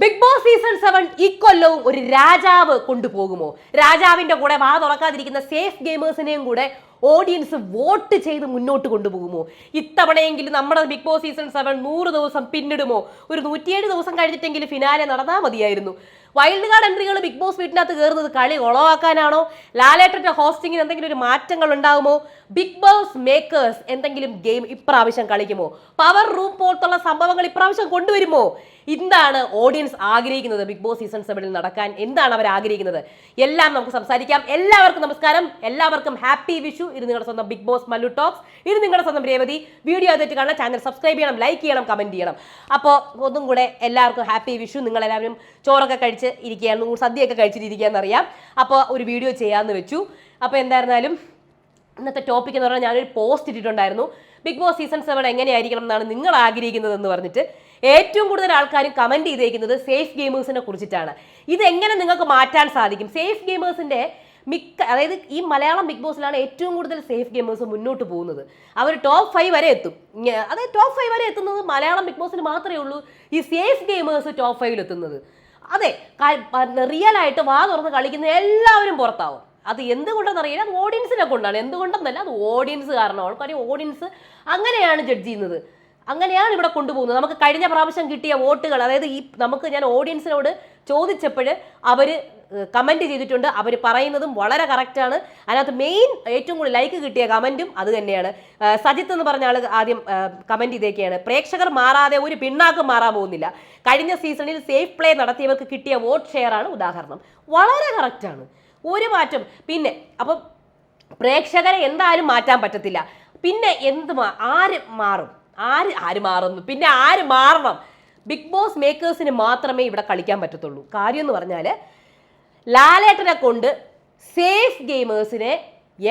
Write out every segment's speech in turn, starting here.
Big Boss season seven ഇക്കൊല്ലവും ഒരു രാജാവ് കൊണ്ടുപോകുമോ? രാജാവിന്റെ കൂടെ വാ തുറക്കാതിരിക്കുന്ന സേഫ് ഗെയിമേഴ്സിനെയും കൂടെ ഓഡിയൻസ് വോട്ട് ചെയ്ത് മുന്നോട്ട് കൊണ്ടുപോകുമോ? ഇത്തവണയെങ്കിലും നമ്മുടെ ബിഗ് ബോസ് സീസൺ സെവൻ നൂറ് ദിവസം പിന്നിടുമോ? ഒരു നൂറ്റിയേഴ് ദിവസം കഴിഞ്ഞിട്ടെങ്കിലും ഫിനാലെ നടന്നാൽ മതിയായിരുന്നു. വൈൽഡ് കാർഡ് എൻട്രികൾ ബിഗ് ബോസ് വീട്ടിനകത്ത് കയറുന്നത് കളി ഉളവാക്കാനാണോ ലാലേട്ടന്റെ ഹോസ്റ്റിങ്ങിന് എന്തെങ്കിലും ഒരു മാറ്റങ്ങൾ ഉണ്ടാകുമോ ബിഗ് ബോസ് മേക്കേഴ്സ് എന്തെങ്കിലും ഗെയിം ഇപ്രാവശ്യം കളിക്കുമോ? പവർ റൂം പോലത്തുള്ള സംഭവങ്ങൾ ഇപ്രാവശ്യം കൊണ്ടുവരുമോ? എന്താണ് ഓഡിയൻസ് ആഗ്രഹിക്കുന്നത് ബിഗ് ബോസ് സീസൺ സെവനിൽ നടക്കാൻ. എന്താണ് അവർ ആഗ്രഹിക്കുന്നത്? എല്ലാം നമുക്ക് സംസാരിക്കാം. എല്ലാവർക്കും നമസ്കാരം. എല്ലാവർക്കും ഹാപ്പി വിഷു ഇത് നിങ്ങളുടെ സ്വന്തം ബിഗ് ബോസ് മല്ലു ടോക്സ് ഇത് നിങ്ങളുടെ സ്വന്തം രേവതി. വീഡിയോ അതിട്ട് കാണാൻ ചാനൽ സബ്സ്ക്രൈബ് ചെയ്യണം ലൈക്ക് ചെയ്യണം കമന്റ് ചെയ്യണം. അപ്പോൾ ഒന്നും കൂടെ എല്ലാവർക്കും ഹാപ്പി വിഷു നിങ്ങളെല്ലാവരും ചോറൊക്കെ കഴിച്ച് ഇരിക്കുകയാണ് സദ്യയൊക്കെ കഴിച്ചിട്ടിരിക്കുകയെന്നറിയാം അപ്പോൾ ഒരു വീഡിയോ ചെയ്യാമെന്ന് വെച്ചു. അപ്പോൾ എന്തായിരുന്നാലും ഇന്നത്തെ ടോപ്പിക് എന്ന് പറഞ്ഞാൽ ഞാനൊരു പോസ്റ്റ് ഇട്ടിട്ടുണ്ടായിരുന്നു. ബിഗ് ബോസ് സീസൺ സെവൻ എങ്ങനെയായിരിക്കണം എന്നാണ് നിങ്ങൾ ആഗ്രഹിക്കുന്നതെന്ന് പറഞ്ഞിട്ട് ഏറ്റവും കൂടുതൽ ആൾക്കാരും കമന്റ് ചെയ്തേക്കുന്നത് സേഫ് ഗെയിമേഴ്സിനെ കുറിച്ചിട്ടാണ്. ഇതെങ്ങനെ നിങ്ങൾക്ക് മാറ്റാൻ സാധിക്കും? സേഫ് ഗെയിമേഴ്സിന്റെ മിക്ക അതായത് ഈ മലയാളം ബിഗ് ബോസിലാണ് ഏറ്റവും കൂടുതൽ സേഫ് ഗെയിമേഴ്സ് മുന്നോട്ട് പോകുന്നത്. അവർ ടോപ്പ് ഫൈവ് വരെ എത്തും. അതായത് ടോപ്പ് ഫൈവ് വരെ എത്തുന്നത് മലയാളം ബിഗ് ബോസിന് മാത്രമേ ഉള്ളൂ. ഈ സേഫ് ഗെയിമേഴ്സ് ടോപ്പ് ഫൈവിൽ എത്തുന്നത്. അതെ റിയൽ ആയിട്ട് വാ തുറന്ന് കളിക്കുന്ന എല്ലാവരും പുറത്താവും. അത് എന്തുകൊണ്ടെന്നറിയില്ല അത് ഓഡിയൻസിനെ കൊണ്ടാണ്. എന്തുകൊണ്ടെന്നല്ല അത് ഓഡിയൻസ് കാരണമാണ്. കാര്യം ഓഡിയൻസ് അങ്ങനെയാണ് ജഡ്ജ് ചെയ്യുന്നത്. അങ്ങനെയാണ് ഇവിടെ കൊണ്ടുപോകുന്നത്. നമുക്ക് കഴിഞ്ഞ പ്രാവശ്യം കിട്ടിയ വോട്ടുകൾ അതായത് ഈ നമുക്ക് ഞാൻ ഓഡിയൻസിനോട് ചോദിച്ചപ്പോൾ അവർ കമന്റ് ചെയ്തിട്ടുണ്ട്. അവർ പറയുന്നതും വളരെ കറക്റ്റാണ് അതിനകത്ത് മെയിൻ ഏറ്റവും കൂടുതൽ ലൈക്ക് കിട്ടിയ കമന്റും അത് തന്നെയാണ്. സജിത്ത് എന്ന് പറഞ്ഞ ആൾ ആദ്യം കമന്റ് ചെയ്തേക്കെയാണ്. പ്രേക്ഷകർ മാറാതെ ഒരു പിണ്ണാക്കും മാറാൻ പോകുന്നില്ല. കഴിഞ്ഞ സീസണിൽ സേഫ് പ്ലേ നടത്തിയവർക്ക് കിട്ടിയ വോട്ട് ഷെയർ ആണ് ഉദാഹരണം. വളരെ കറക്റ്റാണ് ഒരു മാറ്റം. പിന്നെ അപ്പം പ്രേക്ഷകരെ എന്തായാലും മാറ്റാൻ പറ്റത്തില്ല. പിന്നെ എന്ത് ആര് മാറും? ആര് ആര് മാറുന്നു? പിന്നെ ആര് മാറണം? ബിഗ് ബോസ് മേക്കേഴ്സിന് മാത്രമേ ഇവിടെ കളിക്കാൻ പറ്റത്തുള്ളൂ. കാര്യം എന്ന് പറഞ്ഞാൽ ലാലേട്ടനെ കൊണ്ട് സേഫ് ഗെയിമേഴ്സിനെ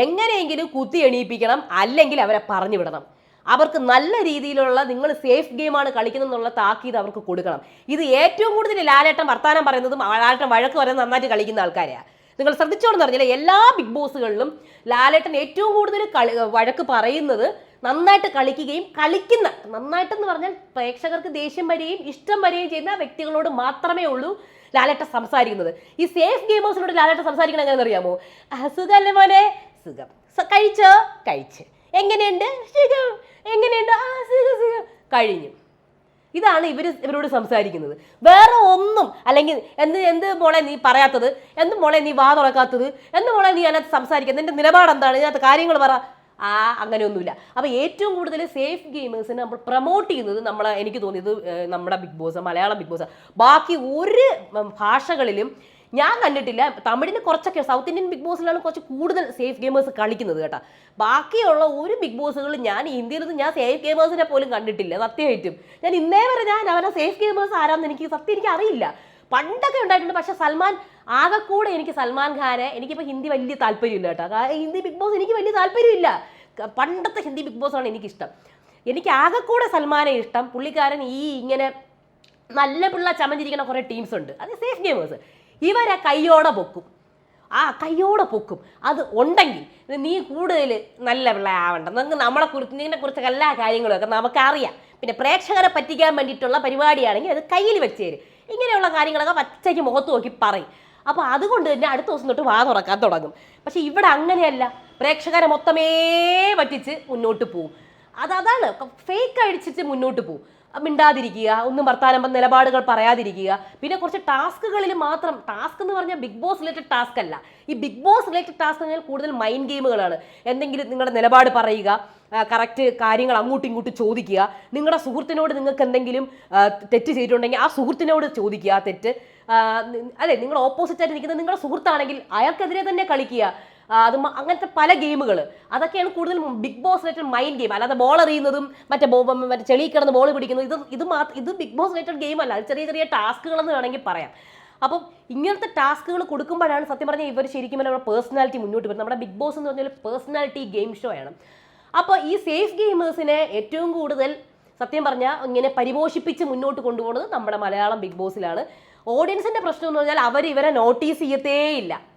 എങ്ങനെയെങ്കിലും കുത്തി എണീപ്പിക്കണം അല്ലെങ്കിൽ അവരെ പറഞ്ഞു വിടണം. അവർക്ക് നല്ല രീതിയിലുള്ള നിങ്ങൾ സേഫ് ഗെയിമാണ് കളിക്കുന്നതെന്നുള്ള താക്കീത് അവർക്ക് കൊടുക്കണം. ഇത് ഏറ്റവും കൂടുതൽ ലാലേട്ടൻ വർത്താനം പറയുന്നതും ലാലേട്ടൻ വഴക്ക് പറയുന്നത് നന്നായിട്ട് കളിക്കുന്ന ആൾക്കാരെയാണ് നിങ്ങൾ ശ്രദ്ധിച്ചോണെന്ന് പറഞ്ഞാൽ എല്ലാ ബിഗ് ബോസുകളിലും ലാലേട്ടൻ ഏറ്റവും കൂടുതൽ കളി വഴക്ക് പറയുന്നത് നന്നായിട്ട് കളിക്കുകയും കളിക്കുന്ന നന്നായിട്ടെന്ന് പറഞ്ഞാൽ പ്രേക്ഷകർക്ക് ദേഷ്യം വരികയും ഇഷ്ടം വരികയും ചെയ്യുന്ന വ്യക്തികളോട് മാത്രമേ ഉള്ളൂ ലാലേട്ട സംസാരിക്കുന്നത്. ഈ സേഫ് ഗെയിമേഴ്സിനോട് ലാലേട്ട സംസാരിക്കണം എങ്ങനെയാണെന്ന് അറിയാമോ "ആ, സുഖമല്ലേ മോനെ? സുഖം. കഴിച്ചോ? കഴിച്ച്. എങ്ങനെയുണ്ട്? എങ്ങനെയുണ്ട്? ആ സുഖം സുഖം. കഴിഞ്ഞു. ഇതാണ് ഇവർ ഇവരോട് സംസാരിക്കുന്നത്. വേറെ ഒന്നും അല്ലെങ്കിൽ എന്ത് എന്ത് മോളെ നീ പറയാത്തത്? എന്ത് മോളെ നീ വാ തുറക്കാത്തത്? എന്ത് മോളെ നീ അതിനകത്ത് സംസാരിക്കുന്നത്? നിന്റെ നിലപാട് എന്താണ് ഇതിനകത്ത് കാര്യങ്ങൾ പറ. ആ അങ്ങനെയൊന്നുമില്ല. അപ്പോൾ ഏറ്റവും കൂടുതൽ സേഫ് ഗെയിമേഴ്സിനെ നമ്മൾ പ്രൊമോട്ട് ചെയ്യുന്നത് നമ്മളെ എനിക്ക് തോന്നിയത് നമ്മുടെ Bigg Boss Malayalam Bigg Boss. ബാക്കി ഒരു ഭാഷകളിലും ഞാൻ കണ്ടിട്ടില്ല തമിഴിന് കുറച്ചൊക്കെ സൗത്ത് ഇന്ത്യൻ ബിഗ് ബോസിലാണ് കുറച്ച് കൂടുതൽ സേഫ് ഗെയിമേഴ്സ് കളിക്കുന്നത് കേട്ടോ. ബാക്കിയുള്ള ഒരു ബിഗ് ബോസുകൾ ഞാൻ ഇന്ത്യയിൽ നിന്ന് ഞാൻ സേഫ് ഗെയിമേഴ്സിനെ പോലും കണ്ടിട്ടില്ല സത്യമായിട്ടും. ഞാൻ ഇന്നേ വരെ ഞാൻ അവരെ സേഫ് ഗെയിമേഴ്സ് ആരാന്ന് എനിക്ക് സത്യം എനിക്ക് അറിയില്ല. പണ്ടൊക്കെ ഉണ്ടായിട്ടുണ്ട് പക്ഷെ സൽമാൻ ആകെക്കൂടെ എനിക്ക് സൽമാൻ ഖാനെ എനിക്കിപ്പോൾ ഹിന്ദി വലിയ താല്പര്യമില്ല കേട്ടോ. ഹിന്ദി ബിഗ് ബോസ് എനിക്ക് വലിയ താല്പര്യമില്ല. പണ്ടത്തെ ഹിന്ദി ബിഗ് ബോസാണ് എനിക്കിഷ്ടം. എനിക്ക് ആകെക്കൂടെ സൽമാനെ ഇഷ്ടം. പുള്ളിക്കാരൻ ഈ ഇങ്ങനെ നല്ല പിള്ള ചമഞ്ഞിരിക്കുന്ന കുറേ ടീംസ് ഉണ്ട്. അത് സേഫ് ഗെയിമേഴ്സ് ഇവരെ കയ്യോടെ പൊക്കും. ആ കയ്യോടെ പൊക്കും. അത് ഉണ്ടെങ്കിൽ നീ കൂടുതൽ നല്ല പിള്ള ആവണ്ട. നിങ്ങൾക്ക് നമ്മളെ കുറിച്ച് നിന്നെ കുറിച്ച് എല്ലാ കാര്യങ്ങളും ഒക്കെ നമുക്കറിയാം. പിന്നെ പ്രേക്ഷകരെ പറ്റിക്കാൻ വേണ്ടിയിട്ടുള്ള പരിപാടിയാണെങ്കിൽ അത് കയ്യിൽ വെച്ച് തരും. ഇങ്ങനെയുള്ള കാര്യങ്ങളൊക്കെ പച്ചയ്ക്ക് മുഖത്ത് നോക്കി പറയും. അപ്പോൾ അതുകൊണ്ട് തന്നെ അടുത്ത ദിവസം തൊട്ട് വാ തുറക്കാൻ തുടങ്ങും. പക്ഷേ ഇവിടെ അങ്ങനെയല്ല. പ്രേക്ഷകരെ മൊത്തമേ പറ്റിച്ച് മുന്നോട്ട് പോവും. അത് അതാണ്. ഫേക്ക് അടിച്ചിട്ട് മുന്നോട്ട് പോകും മിണ്ടാതിരിക്കുക ഒന്നും വർത്താനം നിലപാടുകൾ പറയാതിരിക്കുക. പിന്നെ കുറച്ച് ടാസ്കുകളിൽ മാത്രം ടാസ്ക് എന്ന് പറഞ്ഞാൽ ബിഗ് ബോസ് റിലേറ്റഡ് ടാസ്ക് അല്ല. ഈ ബിഗ് ബോസ് റിലേറ്റഡ് ടാസ്ക് എന്ന് കൂടുതൽ മൈൻഡ് ഗെയിമുകളാണ്. എന്തെങ്കിലും നിങ്ങളുടെ നിലപാട് പറയുക കറക്റ്റ് കാര്യങ്ങൾ അങ്ങോട്ടും ഇങ്ങോട്ടും ചോദിക്കുക. നിങ്ങളുടെ സുഹൃത്തിനോട് നിങ്ങൾക്ക് എന്തെങ്കിലും തെറ്റ് ചെയ്തിട്ടുണ്ടെങ്കിൽ ആ സുഹൃത്തിനോട് ചോദിക്കുക ആ തെറ്റ്. അതെ നിങ്ങൾ ഓപ്പോസിറ്റ് ആയിട്ട് നിൽക്കുന്ന നിങ്ങളുടെ സുഹൃത്താണെങ്കിൽ അയാൾക്കെതിരെ തന്നെ കളിക്കുക. അത് അങ്ങനത്തെ പല ഗെയിമുകൾ. അതൊക്കെയാണ് കൂടുതൽ Bigg Boss related mind game. അല്ലാതെ ബോൾ എറിയുന്നതും മറ്റേ ബോ- മറ്റേ ചെളി കിടന്ന് ബോൾ പിടിക്കുന്നു ഇത് ഇത് മാത്രം ഇത് ബിഗ് ബോസ് റിലേറ്റഡ് ഗെയിം അല്ല. അത് ചെറിയ ചെറിയ ടാസ്കുകളെന്ന് വേണമെങ്കിൽ പറയാം. അപ്പം ഇങ്ങനത്തെ ടാസ്കുകൾ കൊടുക്കുമ്പോഴാണ് സത്യം പറഞ്ഞാൽ ഇവർ ശരിക്കും നമ്മുടെ പേഴ്സണാലിറ്റി മുന്നോട്ട് വരുന്നത്. നമ്മുടെ ബിഗ് ബോസ് എന്ന് പറഞ്ഞാൽ പേഴ്സണാലിറ്റി ഗെയിം ഷോ ആണ്. അപ്പോൾ ഈ സേഫ് ഗെയിമേഴ്സിനെ ഏറ്റവും കൂടുതൽ സത്യം പറഞ്ഞാൽ ഇങ്ങനെ പരിപോഷിപ്പിച്ച് മുന്നോട്ട് കൊണ്ടുപോകുന്നത് നമ്മുടെ മലയാളം ബിഗ് ബോസിലാണ്. ഓഡിയൻസിന്റെ പ്രശ്നം എന്ന് പറഞ്ഞാൽ അവർ ഇവരെ നോട്ടീസ് ചെയ്യത്തേയില്ല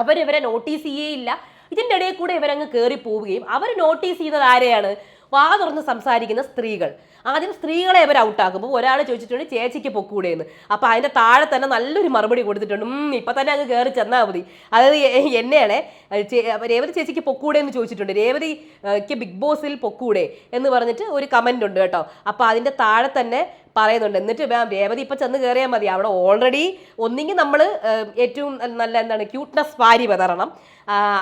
അവരിവരെ നോട്ടീസ് ചെയ്യേയില്ല. ഇതിന്റെ ഇടയിൽ കൂടെ ഇവരങ്ങ് കയറി പോവുകയും അവർ നോട്ടീസ് ചെയ്തത് ആരെയാണ്? വാ തുറന്ന് സംസാരിക്കുന്ന സ്ത്രീകൾ. ആദ്യം സ്ത്രീകളെ അവർ ഔട്ടാക്കുമ്പോൾ ഒരാൾ ചോദിച്ചിട്ടുണ്ട് ചേച്ചിക്ക് പൊക്കൂടെ എന്ന് അപ്പോൾ അതിന്റെ താഴെ തന്നെ നല്ലൊരു മറുപടി കൊടുത്തിട്ടുണ്ട്. ഇപ്പം തന്നെ അങ്ങ് കയറി ചെന്നാൽ മതി. അതായത് എന്നെയാണ് രേവതി ചേച്ചിക്ക് പൊക്കൂടെ എന്ന് ചോദിച്ചിട്ടുണ്ട് രേവതിക്ക് ബിഗ് ബോസിൽ പൊക്കൂടെ എന്ന് പറഞ്ഞിട്ട് ഒരു കമന്റ് ഉണ്ട് കേട്ടോ. അപ്പോൾ അതിന്റെ താഴെ തന്നെ പറയുന്നുണ്ട്. എന്നിട്ട് രേവതി ഇപ്പൊ ചെന്ന് കയറിയാൽ മതി. അവിടെ ഓൾറെഡി ഒന്നെങ്കിൽ നമ്മൾ ഏറ്റവും നല്ല എന്താണ് ക്യൂട്ട്നെസ് വാരി വിതറണം.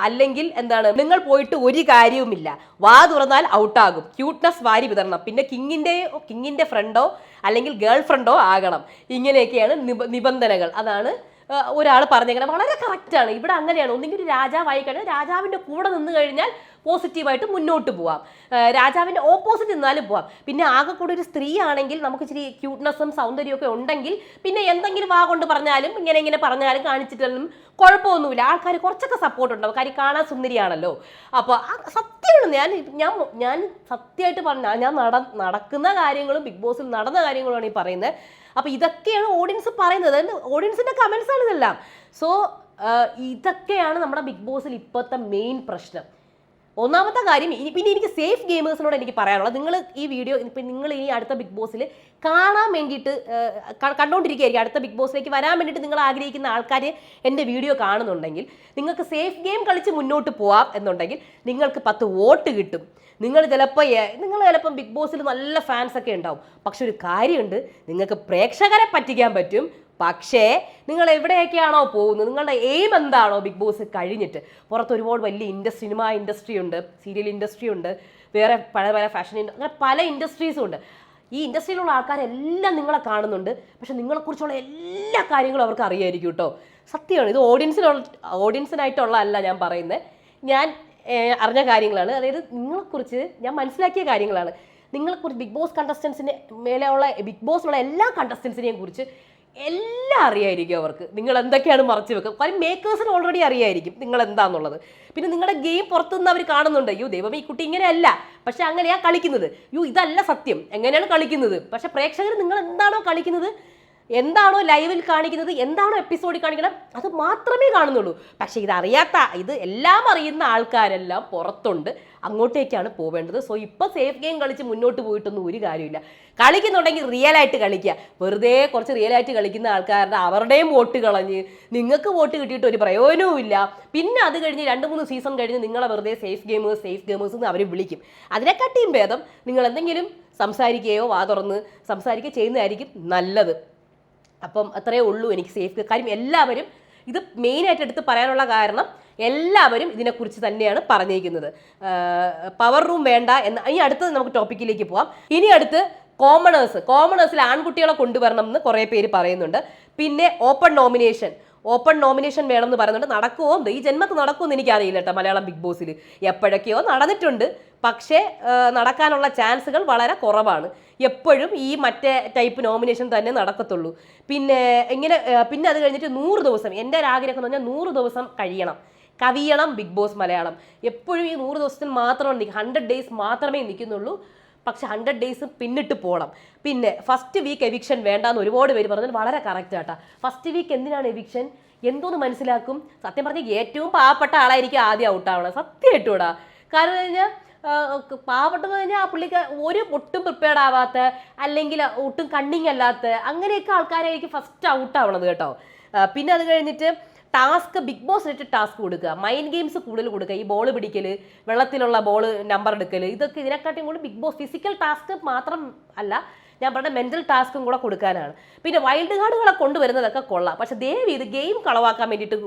അല്ലെങ്കിൽ എന്താണ് നിങ്ങൾ പോയിട്ട് ഒരു കാര്യവുമില്ല. വാ തുറന്നാൽ ഔട്ടാകും ക്യൂട്ട്നെസ് വാരി വിതരണം പിന്നെ കിങ്ങിന്റെ കിങ്ങിന്റെ ഫ്രണ്ടോ അല്ലെങ്കിൽ ഗേൾ ഫ്രണ്ടോ ആകണം. ഇങ്ങനെയൊക്കെയാണ് നിബ- നിബന്ധനകൾ. അതാണ് ഒരാൾ പറഞ്ഞേക്കണം വളരെ കറക്റ്റാണ് ഇവിടെ അങ്ങനെയാണ്. ഒന്നെങ്കിൽ ഒരു രാജാവായി കഴിഞ്ഞാൽ രാജാവിന്റെ കൂടെ നിന്ന് കഴിഞ്ഞാൽ പോസിറ്റീവായിട്ട് മുന്നോട്ട് പോവാം. രാജാവിന്റെ ഓപ്പോസിറ്റ് നിന്നാലും പോവാം. പിന്നെ ആകെ കൂടെ ഒരു സ്ത്രീ ആണെങ്കിൽ നമുക്ക് ഇച്ചിരി ക്യൂട്ട്നെസ്സും സൗന്ദര്യമൊക്കെ ഉണ്ടെങ്കിൽ പിന്നെ എന്തെങ്കിലും വാ കൊണ്ട് പറഞ്ഞാലും ഇങ്ങനെ ഇങ്ങനെ പറഞ്ഞാലും കാണിച്ചിട്ടാലും കുഴപ്പമൊന്നുമില്ല. ആൾക്കാർ കുറച്ചൊക്കെ സപ്പോർട്ട് ഉണ്ടാവും. കാര്യം കാണാൻ സുന്ദരിയാണല്ലോ. അപ്പോൾ സത്യമാണ് ഞാൻ ഞാൻ ഞാൻ സത്യമായിട്ട് പറഞ്ഞ ഞാൻ നട നടക്കുന്ന കാര്യങ്ങളും ബിഗ് ബോസിൽ നടന്ന കാര്യങ്ങളുമാണ് ഈ പറയുന്നത്. അപ്പോൾ ഇതൊക്കെയാണ് ഓഡിയൻസ് പറയുന്നത്. ഓഡിയൻസിന്റെ കമന്റ്സ് ആണ് ഇതെല്ലാം. സോ ഇതൊക്കെയാണ് നമ്മുടെ ബിഗ് ബോസിൽ ഇപ്പോഴത്തെ മെയിൻ പ്രശ്നം. ഒന്നാമത്തെ കാര്യം ഇനി പിന്നെ എനിക്ക് സേഫ് ഗെയിമേഴ്സിനോട് എനിക്ക് പറയാനുള്ളത്. നിങ്ങൾ ഈ വീഡിയോ ഇപ്പം നിങ്ങൾ ഇനി അടുത്ത ബിഗ് ബോസിൽ കാണാൻ വേണ്ടിയിട്ട് കണ്ടുകൊണ്ടിരിക്കുകയായിരിക്കും അടുത്ത ബിഗ് ബോസിലേക്ക് വരാൻ വേണ്ടിയിട്ട് നിങ്ങൾ ആഗ്രഹിക്കുന്ന ആൾക്കാർ എന്റെ വീഡിയോ കാണുന്നുണ്ടെങ്കിൽ നിങ്ങൾക്ക് സേഫ് ഗെയിം കളിച്ച് മുന്നോട്ട് പോവാം എന്നുണ്ടെങ്കിൽ നിങ്ങൾക്ക് പത്ത് വോട്ട് കിട്ടും. നിങ്ങൾ ചിലപ്പോൾ നിങ്ങൾ ചിലപ്പം ബിഗ് ബോസിൽ നല്ല ഫാൻസ് ഒക്കെ ഉണ്ടാവും. പക്ഷെ ഒരു കാര്യമുണ്ട് നിങ്ങൾക്ക് പ്രേക്ഷകരെ പറ്റിക്കാൻ പറ്റും പക്ഷേ നിങ്ങൾ എവിടെയൊക്കെയാണോ പോകുന്നത് നിങ്ങളുടെ എയിം എന്താണോ ബിഗ് ബോസ് കഴിഞ്ഞിട്ട്? പുറത്ത് ഒരുപാട് വലിയ ഇൻഡസ്ട്രി സിനിമ ഇൻഡസ്ട്രി ഉണ്ട് സീരിയൽ ഇൻഡസ്ട്രി ഉണ്ട് വേറെ പല പല ഫാഷൻ അങ്ങനെ പല ഇൻഡസ്ട്രീസും ഉണ്ട്. ഈ ഇൻഡസ്ട്രിയിലുള്ള ആൾക്കാരെല്ലാം നിങ്ങളെ കാണുന്നുണ്ട് പക്ഷെ നിങ്ങളെക്കുറിച്ചുള്ള എല്ലാ കാര്യങ്ങളും അവർക്ക് അറിയായിരിക്കും കേട്ടോ. സത്യമാണ് ഇത് ഓഡിയൻസിനുള്ള ഓഡിയൻസിനായിട്ടുള്ള അല്ല ഞാൻ പറയുന്നത് ഞാൻ അറിഞ്ഞ കാര്യങ്ങളാണ്. അതായത് നിങ്ങളെക്കുറിച്ച് ഞാൻ മനസ്സിലാക്കിയ കാര്യങ്ങളാണ്. നിങ്ങളെക്കുറിച്ച് ബിഗ് ബോസ് കണ്ടസ്റ്റൻസിന് മേലെയുള്ള ബിഗ് ബോസിലുള്ള എല്ലാ കണ്ടസ്റ്റൻസിനെയും കുറിച്ച് എല്ലാം അറിയായിരിക്കും അവർക്ക്. നിങ്ങൾ എന്തൊക്കെയാണ് മറച്ചു വെക്കുക കാര്യം മേക്കേഴ്സിന് ഓൾറെഡി അറിയായിരിക്കും നിങ്ങൾ എന്താന്നുള്ളത്. പിന്നെ നിങ്ങളുടെ ഗെയിം പുറത്തുനിന്ന് അവർ കാണുന്നുണ്ട്. അയ്യോ ദൈവമേ ഈ കുട്ടി ഇങ്ങനെയല്ല. പക്ഷെ അങ്ങനെയാ കളിക്കുന്നത്. യോ ഇതല്ല സത്യം. എങ്ങനെയാണ് കളിക്കുന്നത്? പക്ഷെ പ്രേക്ഷകർ നിങ്ങൾ എന്താണോ കളിക്കുന്നത് എന്താണോ ലൈവിൽ കാണിക്കുന്നത് എന്താണോ എപ്പിസോഡിൽ കാണിക്കണം അത് മാത്രമേ കാണുന്നുള്ളൂ. പക്ഷേ ഇതറിയാത്ത ഇത് എല്ലാം അറിയുന്ന ആൾക്കാരെല്ലാം പുറത്തുണ്ട്. അങ്ങോട്ടേക്കാണ് പോവേണ്ടത്. സോ ഇപ്പോൾ സേഫ് ഗെയിം കളിച്ച് മുന്നോട്ട് പോയിട്ടൊന്നും ഒരു കാര്യമില്ല. കളിക്കുന്നുണ്ടെങ്കിൽ റിയൽ ആയിട്ട് കളിക്കുക. വെറുതെ കുറച്ച് റിയൽ ആയിട്ട് കളിക്കുന്ന ആൾക്കാരുടെ അവരുടെയും വോട്ട് കളഞ്ഞ് നിങ്ങൾക്ക് വോട്ട് കിട്ടിയിട്ട് ഒരു പ്രയോജനവും ഇല്ല. പിന്നെ അത് കഴിഞ്ഞ് രണ്ട് മൂന്ന് സീസൺ കഴിഞ്ഞ് നിങ്ങളെ വെറുതെ സേഫ് ഗെയിമേഴ്സ് സേഫ് ഗെയിമേഴ്സ് എന്ന് അവർ വിളിക്കും. അതിനെക്കാട്ടിയും ഭേദം നിങ്ങൾ എന്തെങ്കിലും സംസാരിക്കുകയോ വാ തുറന്ന് സംസാരിക്കുകയോ ചെയ്യുന്നതായിരിക്കും നല്ലത്. അപ്പം അത്രയേ ഉള്ളൂ എനിക്ക് സേഫ് കാര്യം എല്ലാവരും ഇത് മെയിനായിട്ട് എടുത്ത് പറയാനുള്ള കാരണം എല്ലാവരും ഇതിനെക്കുറിച്ച് തന്നെയാണ് പറഞ്ഞിരിക്കുന്നത്. പവർ റൂം വേണ്ട എന്ന് ഇനി അടുത്തത് നമുക്ക് ടോപ്പിക്കിലേക്ക് പോവാം. ഇനി അടുത്ത് കോമണേഴ്സ് കോമണേഴ്സിൽ ആൺകുട്ടികളെ കൊണ്ടുവരണം എന്ന് കുറേ പേര് പറയുന്നുണ്ട്. പിന്നെ ഓപ്പൺ നോമിനേഷൻ ഓപ്പൺ നോമിനേഷൻ വേണമെന്ന് പറയുന്നുണ്ട്. നടക്കുമോ ഈ ജന്മത്ത് നടക്കുമോ എന്ന് എനിക്കറിയില്ല കേട്ടോ മലയാളം ബിഗ് ബോസിൽ. എപ്പോഴൊക്കെയോ നടന്നിട്ടുണ്ട്. പക്ഷേ നടക്കാനുള്ള ചാൻസുകൾ വളരെ കുറവാണ്. എപ്പോഴും ഈ മറ്റേ ടൈപ്പ് നോമിനേഷൻ തന്നെ നടക്കത്തുള്ളൂ. പിന്നെ ഇങ്ങനെ പിന്നെ അത് കഴിഞ്ഞിട്ട് നൂറ് ദിവസം എന്റെ ഒരു ആഗ്രഹം എന്ന് പറഞ്ഞാൽ നൂറ് ദിവസം കഴിയണം. കവിയണം ബിഗ് ബോസ് മലയാളം. എപ്പോഴും ഈ നൂറ് ദിവസത്തിന് മാത്രമേ നിൽക്കും ഹൺഡ്രഡ് ഡേയ്സ് മാത്രമേ നിൽക്കുന്നുള്ളൂ. പക്ഷെ ഹൺഡ്രഡ് ഡേയ്സ് പിന്നിട്ട് പോകണം പിന്നെ ഫസ്റ്റ് വീക്ക് എവിക്ഷൻ വേണ്ടാന്ന് ഒരുപാട് പേര് പറഞ്ഞത് വളരെ കറക്റ്റ് ആട്ടാ. ഫസ്റ്റ് വീക്ക് എന്തിനാണ് എവിക്ഷൻ എന്തോന്ന് മനസ്സിലാക്കും? സത്യം പറഞ്ഞാൽ ഏറ്റവും പാവപ്പെട്ട ആളായിരിക്കും ആദ്യം ഔട്ടാവണം സത്യമായിട്ടും ഇടാ കാരണം കഴിഞ്ഞാൽ പാവപ്പെട്ടെന്ന് കഴിഞ്ഞാൽ ആ പുള്ളിക്ക് ഒരു ഒട്ടും പ്രിപ്പയർഡ് ആവാത്ത അല്ലെങ്കിൽ ഒട്ടും കണ്ണിങ് അല്ലാത്ത അങ്ങനെയൊക്കെ ആൾക്കാരായിരിക്കും ഫസ്റ്റ് ഔട്ട് ആവണത് കേട്ടോ. പിന്നെ അത് കഴിഞ്ഞിട്ട് ടാസ്ക് ബിഗ് ബോസ് ഇട്ട് ടാസ്ക് കൊടുക്കുക. മൈൻഡ് ഗെയിംസ് കൂടുതൽ കൊടുക്കുക. ഈ ബോൾ പിടിക്കൽ വെള്ളത്തിലുള്ള ബോൾ നമ്പർ എടുക്കൽ ഇതൊക്കെ ഇതിനെക്കാട്ടിയും കൂടി ബിഗ് ബോസ് ഫിസിക്കൽ ടാസ്ക് മാത്രം അല്ല ഞാൻ പറഞ്ഞ മെന്റൽ ടാസ്കും കൂടെ കൊടുക്കാനാണ്. പിന്നെ വൈൽഡ് കാർഡുകളെ കൊണ്ടുവരുന്നതൊക്കെ കൊള്ളാം. പക്ഷെ ദേവി ഇത് ഗെയിം കളവാക്കാൻ വേണ്ടിയിട്ട്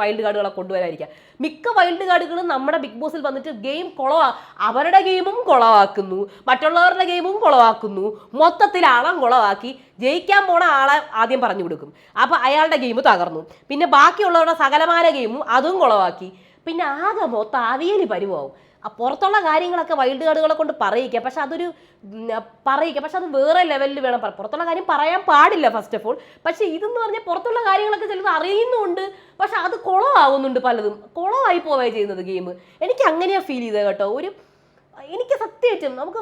വൈൽഡ് കാർഡുകളെ കൊണ്ടുവരാതിരിക്കുക മിക്ക വൈൽഡ് കാർഡുകളും നമ്മുടെ ബിഗ് ബോസിൽ വന്നിട്ട് ഗെയിം കുളവാ അവരുടെ ഗെയിമും കുളവാക്കുന്നു. മറ്റുള്ളവരുടെ ഗെയിമും കുളവാക്കുന്നു. മൊത്തത്തിൽ ആളം കുളവാക്കി. ജയിക്കാൻ പോണ ആളെ ആദ്യം പറഞ്ഞു കൊടുക്കും. അപ്പൊ അയാളുടെ ഗെയിം തകർന്നു. പിന്നെ ബാക്കിയുള്ളവരുടെ സകലമാന ഗെയിമും അതും കുളവാക്കി. പിന്നെ ആകെ മൊത്തം അവിയൽ ആ പുറത്തുള്ള കാര്യങ്ങളൊക്കെ വൈൽഡ് കാർഡുകളെ കൊണ്ട് പറയിക്കുക പക്ഷെ അതൊരു പറയിക്കുക പക്ഷെ അത് വേറെ ലെവലിൽ വേണം പറ- പുറത്തുള്ള കാര്യം പറയാൻ പാടില്ല ഫസ്റ്റ് ഓഫ് ഓൾ പക്ഷെ ഇതെന്ന് പറഞ്ഞാൽ പുറത്തുള്ള കാര്യങ്ങളൊക്കെ ചിലത് അറിയുന്നുണ്ട് പക്ഷെ അത് കുളമാവുന്നുണ്ട് പലതും. കുളമായി പോവുകയാണ് ചെയ്യുന്നത് ഗെയിം എനിക്ക് അങ്ങനെയാണ് ഫീൽ ചെയ്തത് കേട്ടോ. ഒരു എനിക്ക് സത്യമായിട്ടും നമുക്ക്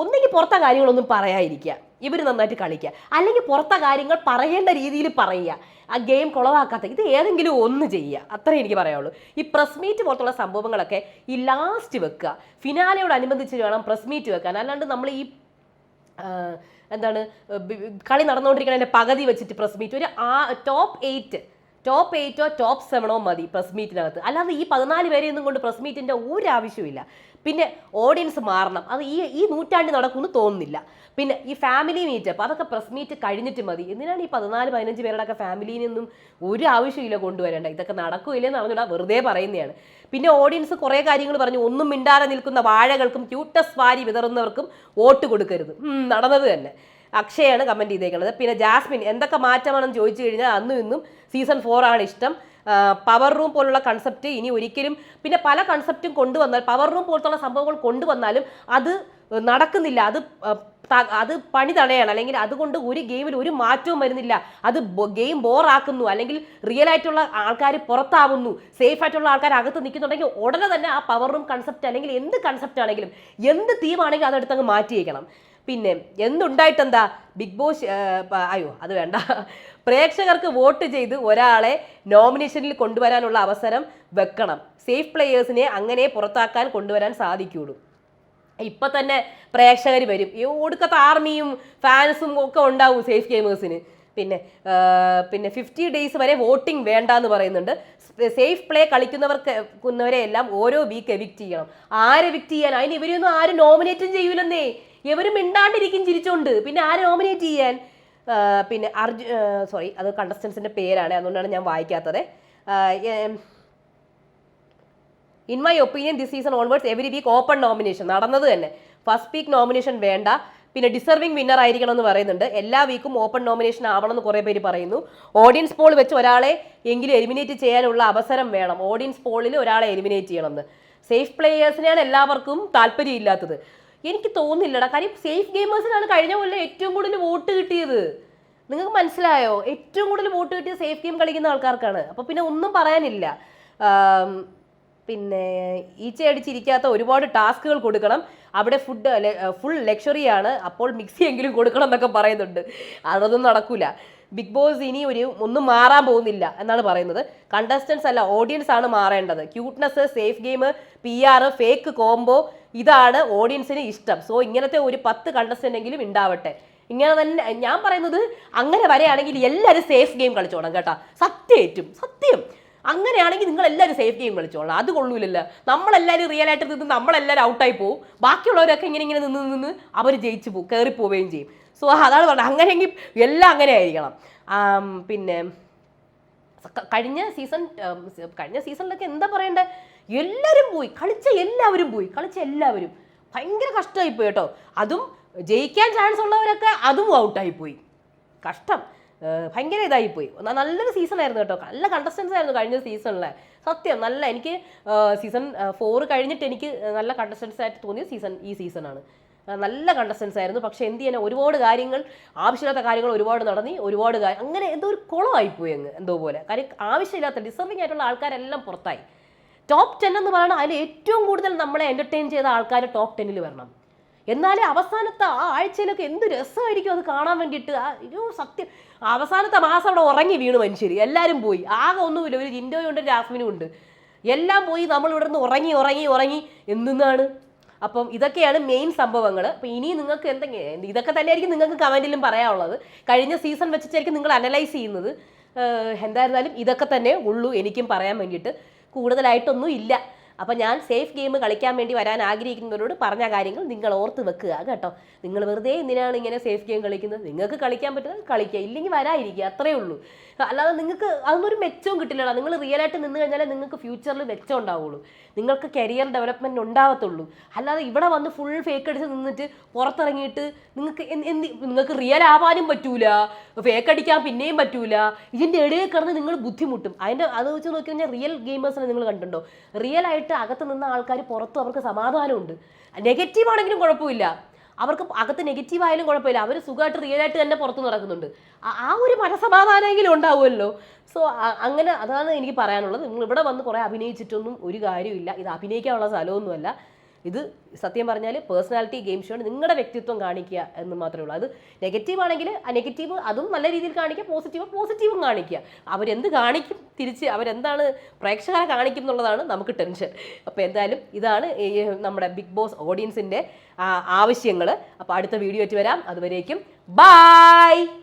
ഒന്നെങ്കിൽ പുറത്തെ കാര്യങ്ങളൊന്നും പറയാതിരിക്കുക. ഇവർ നന്നായിട്ട് കളിക്കുക. അല്ലെങ്കിൽ പുറത്തെ കാര്യങ്ങൾ പറയേണ്ട രീതിയിൽ പറയുക. ആ ഗെയിം കുളവാക്കാത്ത ഇത് ഏതെങ്കിലും ഒന്ന് ചെയ്യുക. അത്രേ എനിക്ക് പറയാവുള്ളൂ ഈ പ്രസ് മീറ്റ് പോലത്തുള്ള സംഭവങ്ങളൊക്കെ ഈ ലാസ്റ്റ് വെക്കുക. ഫിനാലയോടനുബന്ധിച്ച് വേണം പ്രസ് മീറ്റ് വെക്കാൻ. അല്ലാണ്ട് നമ്മൾ ഈ എന്താണ് കളി നടന്നുകൊണ്ടിരിക്കുന്നതിന്റെ പകുതി വെച്ചിട്ട് പ്രസ് മീറ്റ് ഒരു ആ ടോപ്പ് എയ്റ്റ് ടോപ്പ് എയ്റ്റോ ടോപ്പ് സെവനോ മതി പ്രസ് മീറ്റിനകത്ത് അല്ലാതെ ഈ പതിനാല് പേരെയൊന്നും കൊണ്ട് പ്രസ് മീറ്റിന്റെ ഒരു ആവശ്യമില്ല പിന്നെ ഓഡിയൻസ് മാറണം. അത് ഈ ഈ നൂറ്റാണ്ടിൽ നടക്കുമെന്ന് തോന്നുന്നില്ല. പിന്നെ ഈ ഫാമിലി മീറ്റപ്പ് അതൊക്കെ പ്രസ് മീറ്റ് കഴിഞ്ഞിട്ട് മതി. എന്തിനാണ് ഈ പതിനാല് പതിനഞ്ച് പേരുടെ ഒക്കെ ഫാമിലിയിൽ നിന്നും ഒരു ആവശ്യമില്ല കൊണ്ടുവരേണ്ട? ഇതൊക്കെ നടക്കില്ലെന്ന് അറിഞ്ഞൂടാ വെറുതെ പറയുന്നതാണ്. പിന്നെ ഓഡിയൻസ് കുറേ കാര്യങ്ങൾ പറഞ്ഞു. ഒന്നും മിണ്ടാതെ നിൽക്കുന്ന വാഴകൾക്കും ക്യൂട്ടസ് വാരി വിതറുന്നവർക്കും വോട്ട് കൊടുക്കരുത്. നടന്നത് തന്നെ. അക്ഷയാണ് കമന്റ് ചെയ്തേക്കുന്നത്. പിന്നെ ജാസ്മിൻ എന്തൊക്കെ മാറ്റമാണെന്ന് ചോദിച്ചു കഴിഞ്ഞാൽ അന്നും ഇന്നും സീസൺ ഫോർ ആണ് ഇഷ്ടം. പവർ റൂം പോലുള്ള കൺസെപ്റ്റ് ഇനി ഒരിക്കലും പിന്നെ പല കൺസെപ്റ്റും കൊണ്ടുവന്നാൽ പവർ റൂം പോലത്തുള്ള സംഭവങ്ങൾ കൊണ്ടുവന്നാലും അത് നടക്കുന്നില്ല. അത് അത് പണി തടയാണ്. അല്ലെങ്കിൽ അതുകൊണ്ട് ഒരു ഗെയിമിൽ ഒരു മാറ്റവും വരുന്നില്ല. അത് ഗെയിം ബോറാക്കുന്നു അല്ലെങ്കിൽ റിയൽ ആയിട്ടുള്ള ആൾക്കാർ പുറത്താവുന്നു. സേഫ് ആയിട്ടുള്ള ആൾക്കാർ അകത്ത് നിൽക്കുന്നുണ്ടെങ്കിൽ ഉടനെ തന്നെ ആ പവർ റൂം കൺസെപ്റ്റ് അല്ലെങ്കിൽ എന്ത് കൺസെപ്റ്റ് ആണെങ്കിലും എന്ത് തീമാണെങ്കിലും അതെടുത്ത് അങ്ങ് മാറ്റിയേക്കണം. പിന്നെ എന്തുണ്ടായിട്ടെന്താ? ബിഗ് ബോസ് അയ്യോ അത് വേണ്ട. പ്രേക്ഷകർക്ക് വോട്ട് ചെയ്ത് ഒരാളെ നോമിനേഷനിൽ കൊണ്ടുവരാനുള്ള അവസരം വെക്കണം. സേഫ് പ്ലെയേഴ്സിനെ അങ്ങനെ പുറത്താക്കാൻ കൊണ്ടുവരാൻ സാധിക്കുള്ളൂ ഇപ്പൊ തന്നെ പ്രേക്ഷകർ വരും. ഈ ഒടുക്കത്തെ ആർമിയും ഫാൻസും ഒക്കെ ഉണ്ടാവും സേഫ് ഗെയിമേഴ്സിന്. പിന്നെ പിന്നെ ഫിഫ്റ്റി ഡേയ്സ് വരെ വോട്ടിംഗ് വേണ്ട എന്ന് പറയുന്നുണ്ട് സേഫ് പ്ലേ കളിക്കുന്നവർക്ക് എല്ലാം ഓരോ വീക്ക് എവിക്റ്റ് ചെയ്യണം. ആരെ എവിക്റ്റ് ചെയ്യാൻ? അതിന് ഇവരൊന്നും ആരും നോമിനേറ്റും ചെയ്യൂലെന്നേ. ഇവരും മിണ്ടാണ്ടിരിക്കും ചിരിച്ചോണ്ട്. പിന്നെ ആരെ നോമിനേറ്റ് ചെയ്യാൻ? പിന്നെ അർജു സോറി അത് കണ്ടസ്റ്റൻസിന്റെ പേരാണ്. അതുകൊണ്ടാണ് ഞാൻ വായിക്കാത്തത്. In my opinion this season onwards every week open nomination നടന്നത് തന്നെ. ഫസ്റ്റ് വീക്ക് നോമിനേഷൻ വേണ്ട. പിന്നെ ഡിസർവിംഗ് വിന്നർ ആയിരിക്കണം എന്ന് പറയുന്നുണ്ട്. എല്ലാ വീക്കും ഓപ്പൺ നോമിനേഷൻ ആവണം എന്ന് കുറേ പേര് പറയുന്നു. ഓഡിയൻസ് പോൾ വെച്ച് ഒരാളെ എങ്കിലും എലിമിനേറ്റ് ചെയ്യാനുള്ള അവസരം വേണം. ഓഡിയൻസ് പോളിൽ ഒരാളെ എലിമിനേറ്റ് ചെയ്യണം എന്ന്. സേഫ് പ്ലേയേഴ്സിനെയാണ് എല്ലാവർക്കും താല്പര്യം ഇല്ലാത്തത് എനിക്ക് തോന്നുന്നില്ലടാ കാര്യം സേഫ് ഗെയിമേഴ്സിനാണ് കഴിഞ്ഞ കൊല്ലം ഏറ്റവും കൂടുതൽ വോട്ട് കിട്ടിയത്. നിങ്ങൾക്ക് മനസ്സിലായോ? ഏറ്റവും കൂടുതൽ വോട്ട് കിട്ടിയ സേഫ് ഗെയിം കളിക്കുന്ന ആൾക്കാർക്കാണ്. അപ്പോൾ പിന്നെ ഒന്നും പറയാനില്ല. പിന്നെ ഈച്ചയടിച്ചിരിക്കാത്ത ഒരുപാട് ടാസ്കുകൾ കൊടുക്കണം. അവിടെ ഫുഡ് ഫുൾ ലക്ഷറിയാണ് അപ്പോൾ മിക്സി എങ്കിലും കൊടുക്കണം എന്നൊക്കെ പറയുന്നുണ്ട്. അതൊന്നും നടക്കൂല. ബിഗ് ബോസ് ഇനി ഒരു ഒന്നും മാറാൻ പോകുന്നില്ല എന്നാണ് പറയുന്നത്. കണ്ടസ്റ്റൻസ് അല്ല ഓഡിയൻസ് ആണ് മാറേണ്ടത്. Cuteness safe game P R fake combo ഇതാണ് ഓഡിയൻസിന് ഇഷ്ടം. സോ ഇങ്ങനത്തെ ഒരു പത്ത് കണ്ടസ്റ്റന്റ് എങ്കിലും ഉണ്ടാവട്ടെ. ഇങ്ങനെ തന്നെ ഞാൻ പറയുന്നത് അങ്ങനെ വരെയാണെങ്കിൽ എല്ലാവരും സേഫ് ഗെയിം കളിച്ചോണം കേട്ടോ. സത്യേറ്റും സത്യം. അങ്ങനെയാണെങ്കിൽ നിങ്ങൾ എല്ലാവരും സേഫ് ഗെയിം കളിച്ചോളാം. അത് കൊള്ളൂലല്ലോ. നമ്മളെല്ലാവരും റിയൽ ആയിട്ട് നിന്ന് നമ്മളെല്ലാവരും ഔട്ടായി പോകും ബാക്കിയുള്ളവരൊക്കെ ഇങ്ങനെ ഇങ്ങനെ നിന്ന് നിന്ന് അവർ ജയിച്ചു പോകും കയറി പോവുകയും ചെയ്യും. സോ അതാണ് പറഞ്ഞത്. അങ്ങനെയെങ്കിൽ എല്ലാം അങ്ങനെ ആയിരിക്കണം. പിന്നെ കഴിഞ്ഞ സീസൺ കഴിഞ്ഞ സീസണിലൊക്കെ എന്താ പറയണ്ടേ? എല്ലാവരും പോയി. കളിച്ച എല്ലാവരും പോയി. കളിച്ച എല്ലാവരും. ഭയങ്കര കഷ്ടമായി പോയി കേട്ടോ. അതും ജയിക്കാൻ ചാൻസ് ഉള്ളവരൊക്കെ അതും ഔട്ടായി പോയി കഷ്ടം ഭയങ്കര ഇതായി പോയി നല്ലൊരു സീസൺ ആയിരുന്നു കേട്ടോ. നല്ല കണ്ടസ്റ്റൻസ് ആയിരുന്നു കഴിഞ്ഞ സീസണിലെ സത്യം നല്ല എനിക്ക് സീസൺ ഫോർ കഴിഞ്ഞിട്ട് എനിക്ക് നല്ല കണ്ടസ്റ്റൻസ് ആയിട്ട് തോന്നിയ സീസൺ ഈ സീസണാണ് നല്ല കണ്ടസ്റ്റൻസ് ആയിരുന്നു. പക്ഷെ എന്ത് ചെയ്യാൻ ഒരുപാട് കാര്യങ്ങൾ ആവശ്യമില്ലാത്ത കാര്യങ്ങൾ ഒരുപാട് നടന്നി ഒരുപാട് കാര്യം അങ്ങനെ എന്തോ ഒരു കുളമായിപ്പോയി അങ്ങ് എന്തോ പോലെ. കാര്യം ആവശ്യമില്ലാത്ത ഡിസർവിംഗ് ആയിട്ടുള്ള ആൾക്കാരെല്ലാം പുറത്തായി. ടോപ്പ് ടെൻ എന്ന് പറയുന്നത് അതിൽ ഏറ്റവും കൂടുതൽ നമ്മളെ എന്റർടൈൻ ചെയ്ത ആൾക്കാർ ടോപ്പ് ടെന്നിൽ വരണം. എന്നാലേ അവസാനത്തെ ആ ആഴ്ചയിലൊക്കെ എന്ത് രസമായിരിക്കും അത് കാണാൻ വേണ്ടിയിട്ട്. ആ അയ്യോ സത്യം. അവസാനത്തെ മാസം അവിടെ ഉറങ്ങി വീണു മനുഷ്യർ എല്ലാവരും പോയി. ആകെ ഒന്നുമില്ല ഒരു ജിൻഡോയും ഉണ്ട് ജാസ്മിനും ഉണ്ട്. എല്ലാം പോയി നമ്മൾ ഇവിടെ നിന്ന് ഉറങ്ങി ഉറങ്ങി ഉറങ്ങി. എന്തിനാണ് അപ്പം ഇതൊക്കെയാണ് മെയിൻ സംഭവങ്ങൾ അപ്പം ഇനി നിങ്ങൾക്ക് എന്തെങ്കിലും ഇതൊക്കെ തന്നെയായിരിക്കും നിങ്ങൾക്ക് കമന്റിലും പറയാനുള്ളത്. കഴിഞ്ഞ സീസൺ വെച്ചിട്ടായിരിക്കും നിങ്ങൾ അനലൈസ് ചെയ്യുന്നത്. എന്തായിരുന്നാലും ഇതൊക്കെ തന്നെ ഉള്ളൂ എനിക്കും പറയാൻ വേണ്ടിയിട്ട്. കൂടുതലായിട്ടൊന്നും ഇല്ല. അപ്പം ഞാൻ സേഫ് ഗെയിം കളിക്കാൻ വേണ്ടി വരാൻ ആഗ്രഹിക്കുന്നവരോട് പറഞ്ഞ കാര്യങ്ങൾ നിങ്ങൾ ഓർത്ത് വെക്കുക കേട്ടോ. നിങ്ങൾ വെറുതെ എന്തിനാണ് ഇങ്ങനെ സേഫ് ഗെയിം കളിക്കുന്നത്? നിങ്ങൾക്ക് കളിക്കാൻ പറ്റുന്നത് കളിക്കുക. ഇല്ലെങ്കിൽ വരാതിരിക്കുക. അത്രേ ഉള്ളൂ. അല്ലാതെ നിങ്ങൾക്ക് അതൊന്നൊരു മെച്ചവും കിട്ടില്ലടാ. നിങ്ങൾ റിയൽ ആയിട്ട് നിന്ന് കഴിഞ്ഞാലേ നിങ്ങൾക്ക് ഫ്യൂച്ചറിൽ മെച്ചം ഉണ്ടാവുള്ളൂ. നിങ്ങൾക്ക് കരിയർ ഡെവലപ്മെന്റ് ഉണ്ടാവത്തുള്ളൂ. അല്ലാതെ ഇവിടെ വന്ന് ഫുൾ ഫേക്ക് അടിച്ച് നിന്നിട്ട് പുറത്തിറങ്ങിയിട്ട് നിങ്ങൾക്ക് എന്ത് നിങ്ങൾക്ക് റിയൽ ആവാനും പറ്റൂല. ഫേക്ക് അടിക്കാൻ പിന്നെയും പറ്റൂല. ഇതിന്റെ ഇടയിൽ കിടന്ന് നിങ്ങൾ ബുദ്ധിമുട്ടും. അതിന്റെ അത് വെച്ച് നോക്കി കഴിഞ്ഞാൽ റിയൽ ഗെയിമേഴ്സിനെ നിങ്ങൾ കണ്ടിട്ടുണ്ടോ? റിയൽ ആയിട്ട് അകത്ത് നിന്ന ആൾക്കാർ പുറത്തും അവർക്ക് സമാധാനമുണ്ട്. നെഗറ്റീവ് ആണെങ്കിലും കുഴപ്പമില്ല. അവർക്ക് അകത്ത് നെഗറ്റീവ് ആയാലും കുഴപ്പമില്ല. അവർ സുഖമായിട്ട് റിയൽ ആയിട്ട് തന്നെ പുറത്ത് നടക്കുന്നുണ്ട്. ആ- ഒരു മനസമാധാനമെങ്കിലും ഉണ്ടാവുമല്ലോ. സോ അങ്ങനെ അതാണ് എനിക്ക് പറയാനുള്ളത്. നിങ്ങൾ ഇവിടെ വന്ന് കുറേ അഭിനയിച്ചിട്ടൊന്നും ഒരു കാര്യമില്ല ഇത് അഭിനയിക്കാനുള്ള സ്ഥലമൊന്നുമല്ല. ഇത് സത്യം പറഞ്ഞാൽ പേഴ്സണാലിറ്റി ഗെയിം ഷോ ആണ് നിങ്ങളുടെ വ്യക്തിത്വം കാണിക്കുക എന്ന് മാത്രമേ ഉള്ളൂ. അത് നെഗറ്റീവ് ആണെങ്കിൽ നെഗറ്റീവ് അതും നല്ല രീതിയിൽ കാണിക്കുക പോസിറ്റീവ് പോസിറ്റീവും കാണിക്കുക. അവരെന്ത് കാണിക്കും തിരിച്ച് അവരെന്താണ് പ്രേക്ഷകരെ കാണിക്കും എന്നുള്ളതാണ് നമുക്ക് ടെൻഷൻ അപ്പോൾ എന്തായാലും ഇതാണ് നമ്മുടെ ബിഗ് ബോസ് ഓഡിയൻസിന്റെ ആവശ്യങ്ങൾ അപ്പോൾ അടുത്ത വീഡിയോ ആയിട്ട് വരാം. അതുവരേക്കും ബായ്